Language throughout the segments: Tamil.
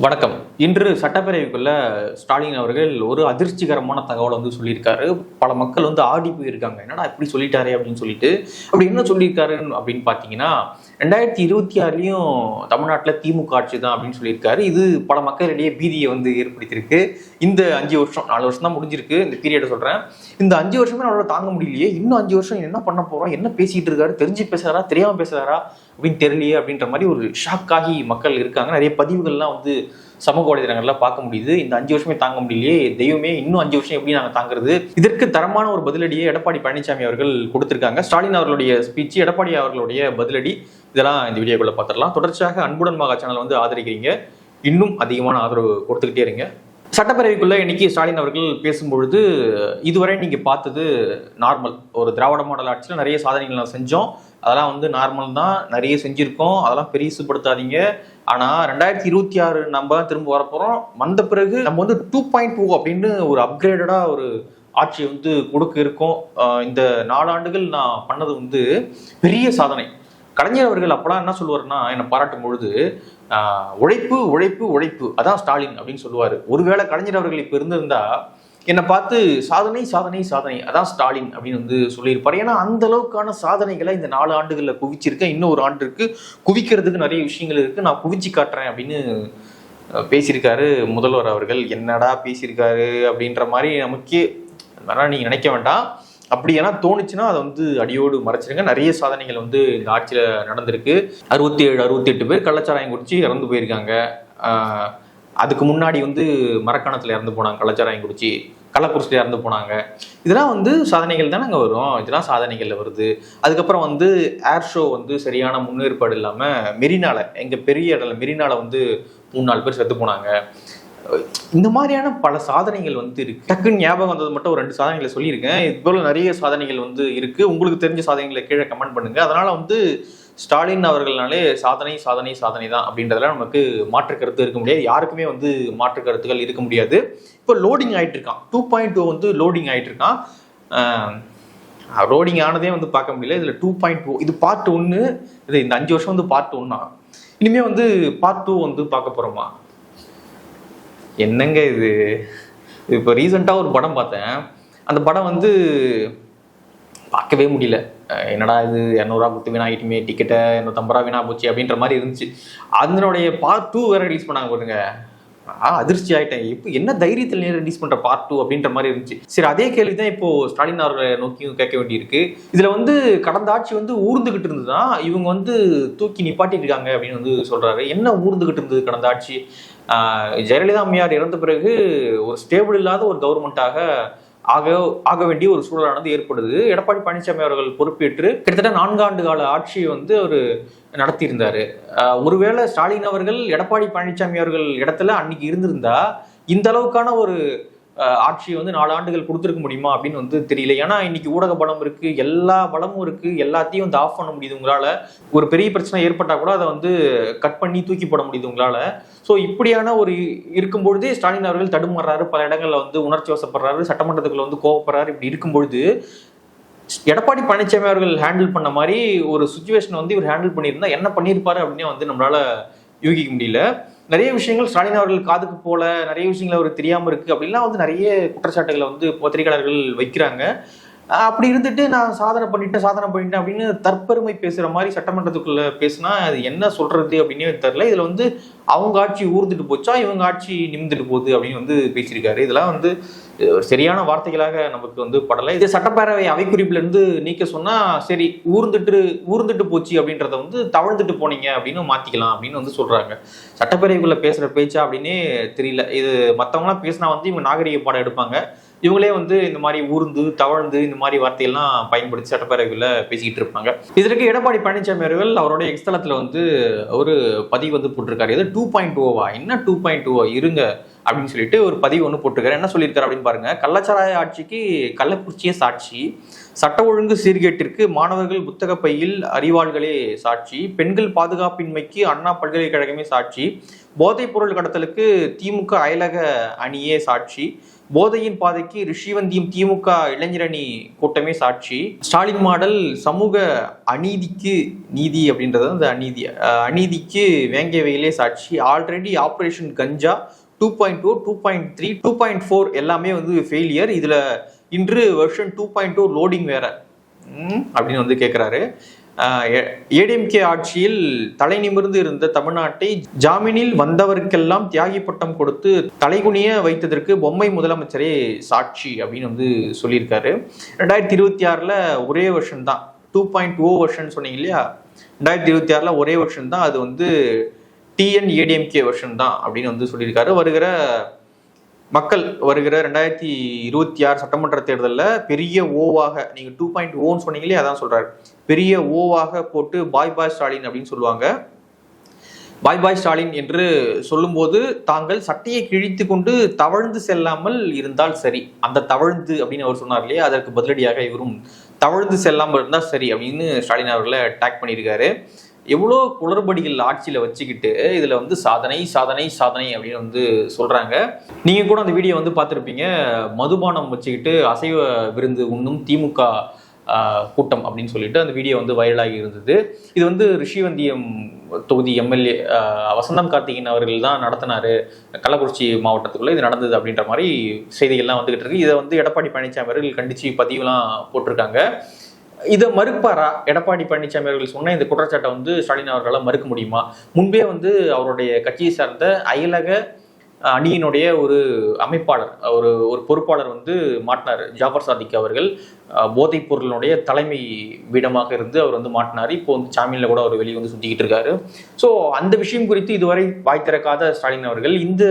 வணக்கம். இன்று சட்டப்பேரவைக்குள்ள ஸ்டாலின் அவர்கள் ஒரு அதிர்ச்சிகரமான தகவலை வந்து சொல்லியிருக்காரு. பல மக்கள் வந்து ஆடி போயிருக்காங்க. என்னடா இப்படி சொல்லிட்டாரே அப்படின்னு சொல்லிட்டு. அப்படி என்ன சொல்லியிருக்காரு அப்படின்னு பார்த்தீங்கன்னா ரெண்டாயிரத்தி இருபத்தி ஆறுலேயும் தமிழ்நாட்டில் திமுக ஆட்சி தான் அப்படின்னு சொல்லியிருக்காரு. இது பல மக்களிடையே பீதியை வந்து ஏற்படுத்தியிருக்கு. இந்த அஞ்சு வருஷம் நாலு வருஷம் தான் முடிஞ்சிருக்கு. இந்த பீரியடை சொல்கிறேன் இந்த அஞ்சு வருஷமே நம்மளால தாங்க முடியலையே. இன்னும் அஞ்சு வருஷம் என்ன பண்ண போகிறோம் என்ன பேசிகிட்டு இருக்காரு? தெரிஞ்சு பேசுகிறாரா தெரியாமல் பேசுறாரா? அப்படின்னு தெரியலையே அப்படின்ற மாதிரி ஒரு ஷாக் ஆகி மக்கள் இருக்காங்க. நிறைய பதிவுகள்லாம் வந்து சமூக வலைதளங்கள்ல பார்க்க முடியுது. இந்த அஞ்சு வருஷமே தாங்க முடியலையே. தெய்வமே இன்னும் அஞ்சு வருஷம் எப்படி நாங்க தாங்குறது? இதற்கு தரமான ஒரு பதிலடியை எடப்பாடி பழனிசாமி அவர்கள் கொடுத்திருக்காங்க. ஸ்டாலின் அவர்களுடைய ஸ்பீச் எடப்பாடி அவர்களுடைய பதிலடி இதெல்லாம் இந்த வீடியோக்குள்ள பார்த்துடலாம். தொடர்ச்சியாக அன்புடன் மகா சேனல் வந்து ஆதரிக்கிறீங்க. இன்னும் அதிகமான ஆதரவு கொடுத்துக்கிட்டே இருங்க. சட்டப்பேரவைக்குள்ள இன்னைக்கு ஸ்டாலின் அவர்கள் பேசும்பொழுது இதுவரை நீங்க பார்த்தது நார்மல் ஒரு திராவிட மாடல் ஆட்சியில் நிறைய சாதனைகள் நான் செஞ்சோம். அதெல்லாம் வந்து நார்மல் தான். நிறைய செஞ்சுருக்கோம். அதெல்லாம் பெருசுப்படுத்தாதீங்க ஆனால் ரெண்டாயிரத்தி இருபத்தி ஆறு நம்ம திரும்ப வரப்போகிறோம் வந்த பிறகு நம்ம வந்து டூ பாயிண்ட் டூ அப்படின்னு ஒரு அப்கிரேடடாக ஒரு ஆட்சி வந்து கொடுக்க இருக்கும். இந்த நாலாண்டுகள் நான் பண்ணது வந்து பெரிய சாதனை. கலைஞர் அவர்கள் அப்பெல்லாம் என்ன சொல்லுவார்னா என்னை பாராட்டும் பொழுது உழைப்பு உழைப்பு உழைப்பு. அதான் ஸ்டாலின் அப்படின்னு சொல்லுவார். ஒருவேளை கலைஞர் அவர்கள் இப்போ இருந்திருந்தா என்னை பார்த்து சாதனை சாதனை சாதனை. அதான் ஸ்டாலின் அப்படின்னு வந்து சொல்லியிருப்பாரு. ஏன்னா அந்த அளவுக்கான சாதனைகளை இந்த நாலு ஆண்டுகளில் குவிச்சிருக்கேன். இன்னும் ஒரு ஆண்டு இருக்கு. குவிக்கிறதுக்கு நிறைய விஷயங்கள் இருக்கு. நான் குவிச்சு காட்டுறேன் அப்படின்னு பேசியிருக்காரு முதல்வர் அவர்கள். என்னடா பேசியிருக்காரு? அப்படின்ற மாதிரி நமக்கே அதனால் நீங்கள் நினைக்க வேண்டாம். அப்படி ஏன்னா தோணுச்சுன்னா அதை வந்து அடியோடு மறைச்சிருங்க. நிறைய சாதனைகள் வந்து இந்த ஆட்சியில் நடந்திருக்கு. அறுபத்தி ஏழு அறுபத்தி எட்டு பேர் கள்ளச்சாராயம் குடிச்சு இறந்து போயிருக்காங்க. அதுக்கு முன்னாடி வந்து மரக்காணத்தில் இறந்து போனாங்க கள்ளச்சாராயம் குடிச்சு. கள்ளக்குறிச்சியில் இறந்து போனாங்க. இதெல்லாம் வந்து சாதனைகள் தானே அங்கே வரும். இதெல்லாம் சாதனைகள்ல வருது. அதுக்கப்புறம் வந்து ஏர் ஷோ வந்து சரியான முன்னேற்பாடு இல்லாமல் மெரினால எங்கள் பெரிய இடத்துல மெரினால வந்து மூணு நாலு பேர் செத்து போனாங்க. இந்த மாதிரியான பல சாதனைகள் வந்து இருக்கு. டக்குன்னு ஞாபகம் வந்தது மட்டும் ஒரு ரெண்டு சாதனைகளை சொல்லியிருக்கேன். இது போல நிறைய சாதனைகள் வந்து இருக்கு. உங்களுக்கு தெரிஞ்ச சாதனைகளை கீழே கமெண்ட் பண்ணுங்க. அதனால வந்து ஸ்டாலின் அவர்கள்னாலே சாதனை சாதனை சாதனை தான் அப்படின்றதுல நமக்கு மாற்று கருத்து இருக்க முடியாது. யாருக்குமே வந்து மாற்று கருத்துக்கள் இருக்க முடியாது. இப்போ லோடிங் ஆகிட்டு இருக்கான். டூ பாயிண்ட் டூ வந்து லோடிங் ஆயிட்டு இருக்கான். லோடிங் ஆனதே வந்து பார்க்க முடியல. இதில் டூ பாயிண்ட் டூ இது பார்ட் ஒன்று இது இந்த அஞ்சு வருஷம் வந்து பார்ட் ஒன்னா இனிமேல் வந்து பார்ட் டூ வந்து பார்க்க போகிறோமா என்னங்க இது? இப்போ ரீசெண்டாக ஒரு படம் பார்த்தேன். அந்த படம் வந்து பார்க்கவே முடியல. என்னடா இது? இரநூறுவா கொடுத்து வீணாகிட்டுமே டிக்கெட்டை இரநூத்தம்பது ரூபா வீணா போச்சு அப்படின்ற மாதிரி இருந்துச்சு. அதனுடைய பார்ட் டூ வேற ரிலீஸ் பண்ணாங்க பாருங்க. அதிர்ச்சி ஆயிட்டேன். இப்போ என்ன தைரியத்தில் நேரம் ரிலீஸ் பண்ற பார்ட் டூ அப்படின்ற மாதிரி இருந்துச்சு. சரி அதே கேள்வி தான் இப்போ ஸ்டாலின் அவர்களை நோக்கியும் கேட்க வேண்டியிருக்கு. இதுல வந்து கடந்த ஆட்சி வந்து ஊர்ந்துகிட்டு இருந்துதான் இவங்க வந்து தூக்கி நிப்பாட்டிட்டு இருக்காங்க அப்படின்னு வந்து சொல்றாரு. என்ன ஊர்ந்துகிட்டு இருந்தது கடந்த ஆட்சி? ஜெயலலிதா அம்மையார் இறந்த பிறகு ஒரு ஸ்டேபிள் இல்லாத ஒரு கவர்மெண்ட்டாக ஆக ஆக வேண்டிய ஒரு சூழலானது ஏற்படுது. எடப்பாடி பழனிசாமி அவர்கள் பொறுப்பேற்று கிட்டத்தட்ட நான்காண்டு கால ஆட்சியை வந்து அவர் நடத்தியிருந்தார். ஒருவேளை ஸ்டாலின் அவர்கள் எடப்பாடி பழனிசாமி அவர்கள் இடத்துல அன்னைக்கு இருந்திருந்தா இந்த அளவுக்கான ஒரு ஆட்சியை வந்து நாலு ஆண்டுகள் கொடுத்துருக்க முடியுமா அப்படின்னு வந்து தெரியல. ஏன்னா இன்னைக்கு ஊடக பலம் இருக்கு எல்லா பலமும் இருக்கு எல்லாத்தையும் வந்து ஆஃப் பண்ண முடியுது உங்களால. ஒரு பெரிய பிரச்சனை ஏற்பட்டா கூட அதை வந்து கட் பண்ணி தூக்கி போட முடியுது உங்களால. ஸோ இப்படியான ஒரு இருக்கும்பொழுதே ஸ்டாலின் அவர்கள் தடுமாறுறாரு. பல இடங்கள்ல வந்து உணர்ச்சி வசப்படுறாரு. சட்டமன்றத்துக்குள்ள வந்து கோவப்படுறாரு. இப்படி இருக்கும்பொழுது எடப்பாடி பழனிசாமி அவர்கள் ஹேண்டில் பண்ண மாதிரி ஒரு சுச்சுவேஷன் வந்து இவர் ஹேண்டில் பண்ணியிருந்தா என்ன பண்ணியிருப்பாரு அப்படின்னே வந்து நம்மளால யூகிக்க முடியல. நிறைய விஷயங்கள் ஸ்டாலின் அவர்கள் காதுக்கு போல நிறைய விஷயங்கள் அவர் தெரியாம இருக்கு அப்படின்னா வந்து நிறைய குற்றச்சாட்டுகளை வந்து பத்திரிகையாளர்கள் வைக்கிறாங்க. அப்படி இருந்துட்டு நான் சாதனை பண்ணிட்டேன் சாதனை பண்ணிட்டேன் அப்படின்னு தற்பெருமை பேசுற மாதிரி சட்டமன்றத்துக்குள்ள பேசினா அது என்ன சொல்றது அப்படின்னே தெரியல. இதுல வந்து அவங்க ஆட்சி ஊர்ந்துட்டு போச்சா இவங்க ஆட்சி நிமிந்துட்டு போகுது அப்படின்னு வந்து பேசியிருக்காரு. இதெல்லாம் வந்து சரியான வார்த்தைகளாக நமக்கு வந்து படலை. இது சட்டப்பேரவை அவைக்குறிப்புல இருந்து நீக்க சொன்னா சரி ஊர்ந்துட்டு ஊர்ந்துட்டு போச்சு அப்படின்றத வந்து தவழ்ந்துட்டு போனீங்க அப்படின்னு மாத்திக்கலாம் அப்படின்னு வந்து சொல்றாங்க. சட்டப்பேரவைக்குள்ள பேசுற பேச்சா அப்படின்னே தெரியல. இது மத்தவங்களாம் பேசினா வந்து இவங்க நாகரிக பாடம் எடுப்பாங்க. இவங்களே வந்து இந்த மாதிரி ஊர்ந்து தவழ்ந்து இந்த மாதிரி வார்த்தையெல்லாம் பயன்படுத்தி சட்டப்பேரவையில் பேசிக்கிட்டு இருப்பாங்க. இதற்கு எடப்பாடி பழனிசாமி அவர்கள் அவருடைய எக்ஸ்தலத்தில் வந்து ஒரு பதிவு வந்து போட்டிருக்காரு. இது டூ பாயிண்ட் ஓவா என்ன டூ பாயிண்ட் டூவா இருங்க அப்படின்னு சொல்லிட்டு ஒரு பதிவு ஒன்று போட்டிருக்காரு. என்ன சொல்லியிருக்காரு அப்படின்னு பாருங்க. கள்ளச்சாராய ஆட்சிக்கு கள்ளக்குறிச்சியே சாட்சி சட்ட ஒழுங்கு சீர்கேட்டிற்கு மாணவர்கள் புத்தக பையில் அறிவாள்களே சாட்சி பெண்கள் பாதுகாப்பின்மைக்கு அண்ணா பல்கலைக்கழகமே சாட்சி போதைப் பொருள் கடத்தலுக்கு திமுக அயலக அணியே சாட்சி போதையின் பாதைக்கு ரிஷிவந்தியும் திமுக இளைஞரணி கூட்டமே சாட்சி. ஸ்டாலின் மாடல் சமூக அநீதிக்கு நீதி அப்படின்றது அந்த. அநீதி அநீதிக்கு வேங்கிய வெயிலே சாட்சி. Already operation Ganja two point two two point three two point four எல்லாமே வந்து ஃபெயிலியர் இதில் இன்று version two point two loading வேற. அப்படின்னு வந்து கேட்குறாரு ஏடிஎம்கே ஆட்சியில் தலை நிமிர்ந்து இருந்த தமிழ்நாட்டை ஜாமீனில் வந்தவருக்கெல்லாம் தியாகி பட்டம் கொடுத்து தலைகுனிய வைத்ததற்கு பொம்மை முதலமைச்சரே சாட்சி அப்படின்னு வந்து சொல்லியிருக்காரு. ரெண்டாயிரத்தி இருபத்தி ஆறில் ஒரே வருஷம் தான். டூ பாயிண்ட் ஓ வருஷன் சொன்னீங்க இல்லையா? ரெண்டாயிரத்தி இருபத்தி ஆறில் ஒரே வருஷன் தான். அது வந்து டிஎன் ஏடிஎம்கே வருஷன் தான் அப்படின்னு வந்து சொல்லியிருக்காரு. வருகிற மக்கள் வருகிற ரெண்டாயிரத்தி இருபத்தி ஆறு சட்டமன்ற தேர்தலில் பெரிய ஓவாக நீங்கள் டூ பாயிண்ட் ஓன்னு oh சொன்னீங்களே அதான் சொல்கிறார் பெரிய ஓவாக போட்டு பாய் பாய் ஸ்டாலின் அப்படின்னு சொல்லுவாங்க. பாய் பாய் ஸ்டாலின் என்று சொல்லும்போது தாங்கள் சட்டையை கிழித்து கொண்டு தவழ்ந்து செல்லாமல் இருந்தால் சரி. அந்த தவழ்ந்து அப்படின்னு அவர் சொன்னார் இல்லையா? அதற்கு பதிலடியாக இவரும் தவழ்ந்து செல்லாமல் இருந்தால் சரி அப்படின்னு ஸ்டாலின் அவர்களை டேக் பண்ணியிருக்காரு. எவ்வளோ குளறுபடிகள் ஆட்சியில் வச்சுக்கிட்டு இதில் வந்து சாதனை சாதனை சாதனை அப்படின்னு வந்து சொல்கிறாங்க நீங்கள் கூட அந்த வீடியோ வந்து பார்த்துருப்பீங்க. மதுபானம் வச்சுக்கிட்டு அசைவ விருந்து உண்ணும் திமுக கூட்டம் அப்படின்னு சொல்லிட்டு அந்த வீடியோ வந்து வைரலாகி இருந்தது. இது வந்து ரிஷிவந்தியம் தொகுதி எம்எல்ஏ வசந்தம் கார்த்திகேயன் அவர்கள் தான் நடத்தினாரு. கள்ளக்குறிச்சி மாவட்டத்துக்குள்ளே இது நடந்தது அப்படின்ற மாதிரி செய்திகள்லாம் வந்துகிட்டு இருக்கு. இதை வந்து எடப்பாடி பழனிசாமி அவர்கள் கண்டித்து பதிவுலாம் போட்டிருக்காங்க. இதை மறுப்பாரா? எடப்பாடி பழனிசாமி அவர்கள் சொன்ன இந்த குற்றச்சாட்டை வந்து ஸ்டாலின் அவர்களால் மறுக்க முடியுமா? முன்பே வந்து அவருடைய கட்சியை சார்ந்த அயலக அணியினுடைய ஒரு அமைப்பாளர் ஒரு ஒரு பொறுப்பாளர் வந்து மாட்டினார். ஜாஃபர் சாதிக் அவர்கள் போதைப் பொருளினுடைய தலைமை வீடமாக இருந்து அவர் வந்து மாட்டினார். இப்போ வந்து ஜாமீனில் கூட அவர் வெளியே வந்து சுற்றிக்கிட்டு இருக்காரு. ஸோ அந்த விஷயம் குறித்து இதுவரை வாய் திறக்காத ஸ்டாலின் அவர்கள் இந்த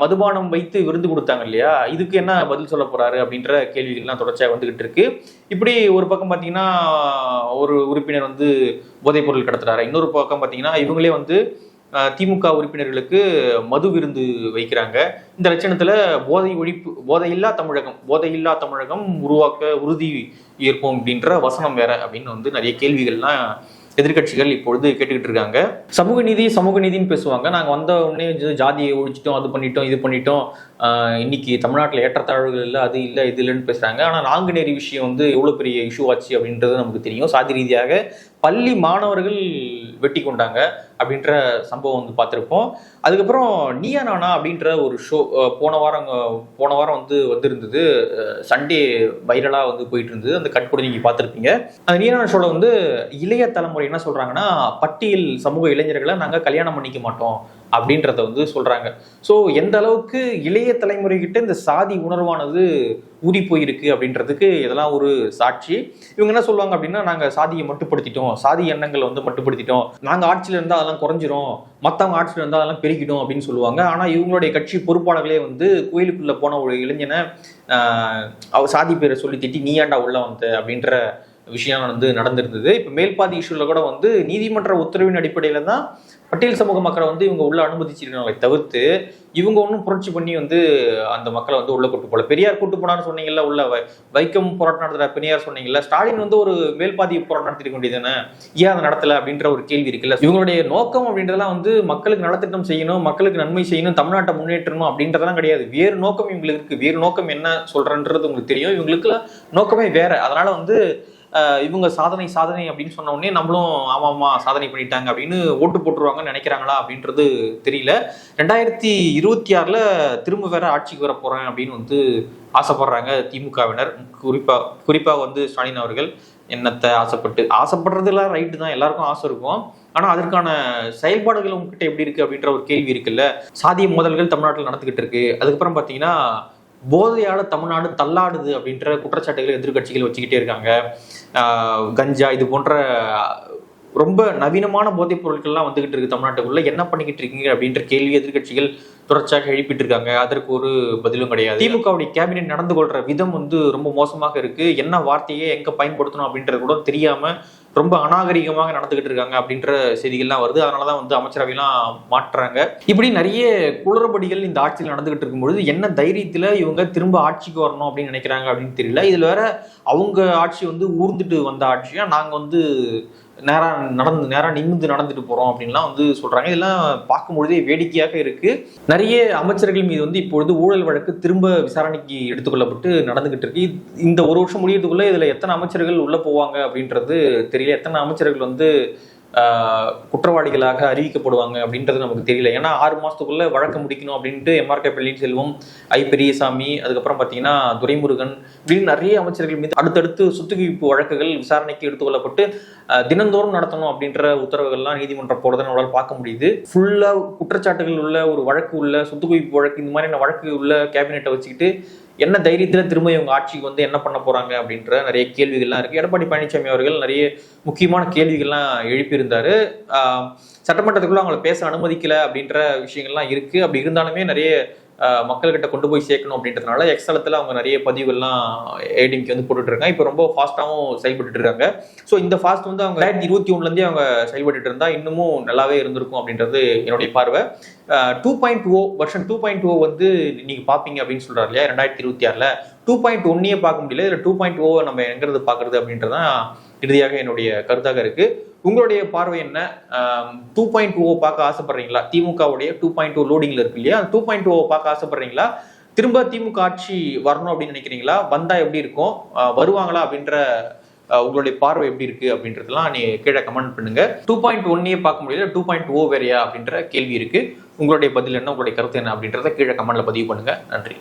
மதுபானம் வைத்து விருந்து கொடுத்தாங்க இல்லையா? இதுக்கு என்ன பதில் சொல்ல போறாரு அப்படின்ற கேள்விகள்லாம் தொடர்ச்சியாக வந்துகிட்டு இருக்கு. இப்படி ஒரு பக்கம் பார்த்தீங்கன்னா ஒரு உறுப்பினர் வந்து போதைப் பொருள் கடத்துறாரு. இன்னொரு பக்கம் பார்த்தீங்கன்னா இவங்களே வந்து திமுக உறுப்பினர்களுக்கு மது விருந்து வைக்கிறாங்க. இந்த லட்சணத்துல போதை ஒழிப்பு போதையில்லா தமிழகம் போதையில்லா தமிழகம் உருவாக்க உறுதி ஏற்போம் அப்படின்ற வசனம் வேற அப்படின்னு வந்து நிறைய கேள்விகள்லாம் எதிர்க்கட்சிகள் இப்பொழுது கேட்டுக்கிட்டு இருக்காங்க. சமூக நீதி சமூக நீதினு பேசுவாங்க. நாங்க வந்த உடனே ஜாதியை ஒழிச்சிட்டோம் அது பண்ணிட்டோம் இது பண்ணிட்டோம். இன்னைக்கு தமிழ்நாட்டில் ஏற்றத்தாழ்வுகள் இல்லை அது இல்லை இது இல்லைன்னு பேசுறாங்க. ஆனா நாங்குநேரி விஷயம் வந்து எவ்வளவு பெரிய இஷ்யூ ஆச்சு அப்படின்றது நமக்கு தெரியும். சாதி ரீதியாக பள்ளி மாணவர்கள் வெட்டி கொண்டாங்க அப்படின்ற சம்பவம் வந்து பார்த்துருப்போம். அதுக்கப்புறம் நீயா நானா அப்படின்ற ஒரு ஷோ போன வாரம் போன வாரம் வந்து வந்திருந்தது. சண்டே வைரலாக வந்து போயிட்டு இருந்தது அந்த கட் கூட நீங்க பார்த்துருப்பீங்க. அந்த நீயா நானா ஷோவில் வந்து இளைய தலைமுறை என்ன சொல்கிறாங்கன்னா பட்டியல் சமூக இளைஞர்களை நாங்கள் கல்யாணம் பண்ணிக்க மாட்டோம். அப்படின்றத வந்து சொல்றாங்க. ஸோ எந்த அளவுக்கு இளைய தலைமுறைகிட்ட இந்த சாதி உணர்வானது ஊறி போயிருக்கு அப்படின்றதுக்கு இதெல்லாம் ஒரு சாட்சி. இவங்க என்ன சொல்லுவாங்க அப்படின்னா நாங்கள் சாதியை மட்டுப்படுத்திட்டோம் சாதி எண்ணங்களை வந்து மட்டுப்படுத்திட்டோம். நாங்கள் ஆட்சியில் இருந்தால் அதெல்லாம் குறைஞ்சிரும் மற்றவங்க ஆட்சியில் இருந்தால் அதெல்லாம் பெருகிடும் அப்படின்னு சொல்லுவாங்க. ஆனால் இவங்களுடைய கட்சி பொறுப்பாளர்களே வந்து கோயிலுக்குள்ளே போன ஒரு இளைஞனை அவ சாதி பேரை சொல்லி திட்டி நீ ஏன்டா உள்ள வந்த? அப்படின்ற விஷயம் வந்து நடந்திருந்தது. இப்போ மேல்பாதி இஷ்யூல கூட வந்து நீதிமன்ற உத்தரவின் அடிப்படையில் தான் பட்டியல் சமூக மக்களை வந்து இவங்க உள்ள அனுமதிச்சிருக்காங்களே தவிர்த்து இவங்க ஒன்றும் புரட்சி பண்ணி வந்து அந்த மக்களை வந்து உள்ள கூட்டு போகல. பெரியார் கூட்டு போனான்னு சொன்னீங்கல்ல உள்ள வைக்கம் போராட்டம் நடத்துகிற பெரியார் சொன்னீங்கல்ல ஸ்டாலின் வந்து ஒரு மேல்பாதி போராட்டம் நடத்திருக்க வேண்டியதானே ஏன் அதை நடத்தல அப்படின்ற ஒரு கேள்வி இருக்குல்ல. இவங்களுடைய நோக்கம் அப்படின்றதெல்லாம் வந்து மக்களுக்கு நலத்திட்டம் செய்யணும் மக்களுக்கு நன்மை செய்யணும் தமிழ்நாட்டை முன்னேற்றணும் அப்படின்றதெல்லாம் கிடையாது. வேறு நோக்கம் இவங்களுக்கு இருக்கு. வேறு நோக்கம் என்ன சொல்றன்றது உங்களுக்கு தெரியும். இவங்களுக்கு நோக்கமே வேற. அதனால வந்து இவங்க சாதனை சாதனை அப்படின்னு சொன்ன உடனே நம்மளும் ஆமா ஆமா சாதனை பண்ணிட்டாங்க அப்படின்னு ஓட்டு போட்டுருவாங்கன்னு நினைக்கிறாங்களா அப்படின்றது தெரியல. ரெண்டாயிரத்தி இருபத்தி ஆறுல திரும்ப வேற ஆட்சிக்கு வர போறேன் அப்படின்னு வந்து ஆசைப்படுறாங்க திமுகவினர். குறிப்பா குறிப்பா வந்து ஸ்டாலின் அவர்கள் என்னத்தை ஆசைப்பட்டு ஆசைப்படுறதுலாம் ரைட்டு தான். எல்லாருக்கும் ஆசை இருக்கும். ஆனா அதற்கான செயல்பாடுகள் உங்ககிட்ட எப்படி இருக்கு அப்படின்ற ஒரு கேள்வி இருக்குல்ல. சாதிய மோதல்கள் தமிழ்நாட்டில் நடந்துகிட்டு இருக்கு. அதுக்கப்புறம் பாத்தீங்கன்னா போதையால தமிழ்நாடு தள்ளாடுது அப்படின்ற குற்றச்சாட்டுகளை எதிர்க்கட்சிகள் வச்சுக்கிட்டே இருக்காங்க. கஞ்சா இது போன்ற ரொம்ப நவீனமான போதைப் பொருட்கள்லாம் வந்துகிட்டு இருக்கு தமிழ்நாட்டுக்குள்ள. என்ன பண்ணிக்கிட்டு இருக்கீங்க அப்படின்ற கேள்வி எதிர்க்கட்சிகள் தொடர்ச்சியாக எழுப்பிட்டு இருக்காங்க. அதற்கு ஒரு பதிலும் கிடையாது. திமுகவுடைய கேபினெட் நடந்து கொள்ற விதம் வந்து ரொம்ப மோசமாக இருக்கு. என்ன வார்த்தையை எங்க பயன்படுத்தணும் அப்படின்றது கூட தெரியாம ரொம்ப அநாகரிகமாக நடந்துகிட்டு இருக்காங்க அப்படின்ற செய்திகள்லாம் வருது. அதனாலதான் வந்து அமைச்சரவையெல்லாம் மாற்றுறாங்க. இப்படி நிறைய குளறுபடிகள் இந்த ஆட்சியில் நடந்துகிட்டு இருக்கும்பொழுது என்ன தைரியத்துல இவங்க திரும்ப ஆட்சிக்கு வரணும் அப்படின்னு நினைக்கிறாங்க அப்படின்னு தெரியல. இதுல வேற அவங்க ஆட்சி வந்து ஊர்ந்துட்டு வந்த ஆட்சியா நாங்க வந்து நேராக நடந்து நேராக நிமிந்து நடந்துட்டு போறோம் அப்படின்லாம் வந்து சொல்றாங்க. இதெல்லாம் பார்க்கும்பொழுதே வேடிக்கையாக இருக்கு. நிறைய அமைச்சர்கள் மீது வந்து இப்பொழுது ஊழல் வழக்கு திரும்ப விசாரணைக்கு எடுத்துக்கொள்ளப்பட்டு நடந்துகிட்டு இருக்கு. இந்த ஒரு வருஷம் முடியறதுக்குள்ள இதுல எத்தனை அமைச்சர்கள் உள்ள போவாங்க அப்படின்றது தெரியல. எத்தனை அமைச்சர்கள் வந்து குற்றவாளிகளாக அறிவிக்கப்படுவாங்க அப்படின்றது நமக்கு தெரியல. ஏன்னா ஆறு மாதத்துக்குள்ளே வழக்கு முடிக்கணும் அப்படின்ட்டு எம்ஆர்கே பழனிசெல்வம் ஐ பெரியசாமி அதுக்கப்புறம் பார்த்தீங்கன்னா துரைமுருகன் இப்படின்னு நிறைய அமைச்சர்கள் மீது அடுத்தடுத்து சொத்துக்குவிப்பு வழக்குகள் விசாரணைக்கு எடுத்துக்கொள்ளப்பட்டு தினந்தோறும் நடத்தணும் அப்படின்ற உத்தரவுகள்லாம் நீதிமன்றம் போகிறத நம்மளால் பார்க்க முடியுது. ஃபுல்லாக குற்றச்சாட்டுகள் உள்ள ஒரு வழக்கு உள்ள சொத்துக்குவிப்பு வழக்கு இந்த மாதிரியான வழக்கு உள்ள கேபினெட்டை வச்சுக்கிட்டு என்ன தைரியத்துல திரும்ப இவங்க ஆட்சிக்கு வந்து என்ன பண்ண போறாங்க அப்படின்ற நிறைய கேள்விகள்லாம் இருக்கு. எடப்பாடி பழனிசாமி அவர்கள் நிறைய முக்கியமான கேள்விகள்லாம் எழுப்பியிருந்தாரு. ஆஹ், சட்டமன்றத்துக்குள்ள அவங்கள பேச அனுமதிக்கல அப்படின்ற விஷயங்கள்லாம் இருக்கு. அப்படி இருந்தாலுமே நிறைய மக்கள்கிட்ட கொண்டு போய் சேர்க்கணும் அப்படின்றதுனால எக்ஸலத்தில் அவங்க நிறைய பதிவுகள்லாம் ஏடிஎம்கே வந்து போட்டுட்ருக்காங்க. இப்போ ரொம்ப ஃபாஸ்ட்டாகவும் செயல்பட்டு இருக்காங்க ஸோ இந்த ஃபாஸ்ட் வந்து அவங்க ரெண்டாயிரத்தி இருபத்தி ஒன்றுலேருந்தே அவங்க செயல்பட்டு இருந்தால் இன்னமும் நல்லாவே இருந்திருக்கும் அப்படின்றது என்னுடைய பார்வை. டூ பாயிண்ட் ஓ வருஷன் டூ பாயிண்ட் ஓ வந்து நீங்கள் பார்ப்பீங்க அப்படின்னு சொல்கிறார் இல்லையா? ரெண்டாயிரத்தி இருபத்தி ஆறில். டூ பாயிண்ட் ஒன்னையே பார்க்க முடியல. இல்லை டூ பாயிண்ட் ஓ நம்ம எங்கிறது பார்க்குறது அப்படின்றதான் இறுதியாக என்னுடைய கருத்தாக இருக்குது உங்களுடைய பார்வை என்ன? டூ பாயிண்ட் ஓ பார்க்க ஆசைப்படுறீங்களா? திமுகவுடைய டூ பாயிண்ட் டூ லோடிங்ல இருக்கு இல்லையா? டூ பாயிண்ட் ஓ பார்க்க ஆசைப்படுறீங்களா? திரும்ப திமுக ஆட்சி வரணும் அப்படின்னு நினைக்கிறீங்களா? வந்தா எப்படி இருக்கும்? வருவாங்களா அப்படின்ற உங்களுடைய பார்வை எப்படி இருக்கு அப்படின்றதெல்லாம் நீ கீழே கமெண்ட் பண்ணுங்க. டூ பாயிண்ட் ஒன்னே பார்க்க முடியல டூ பாயிண்ட் ஓ வேறையா அப்படின்ற கேள்வி இருக்கு. உங்களுடைய பதில் என்ன? உங்களுடைய கருத்து என்ன அப்படின்றத கீழே கமெண்ட்ல பதிவு பண்ணுங்க. நன்றி.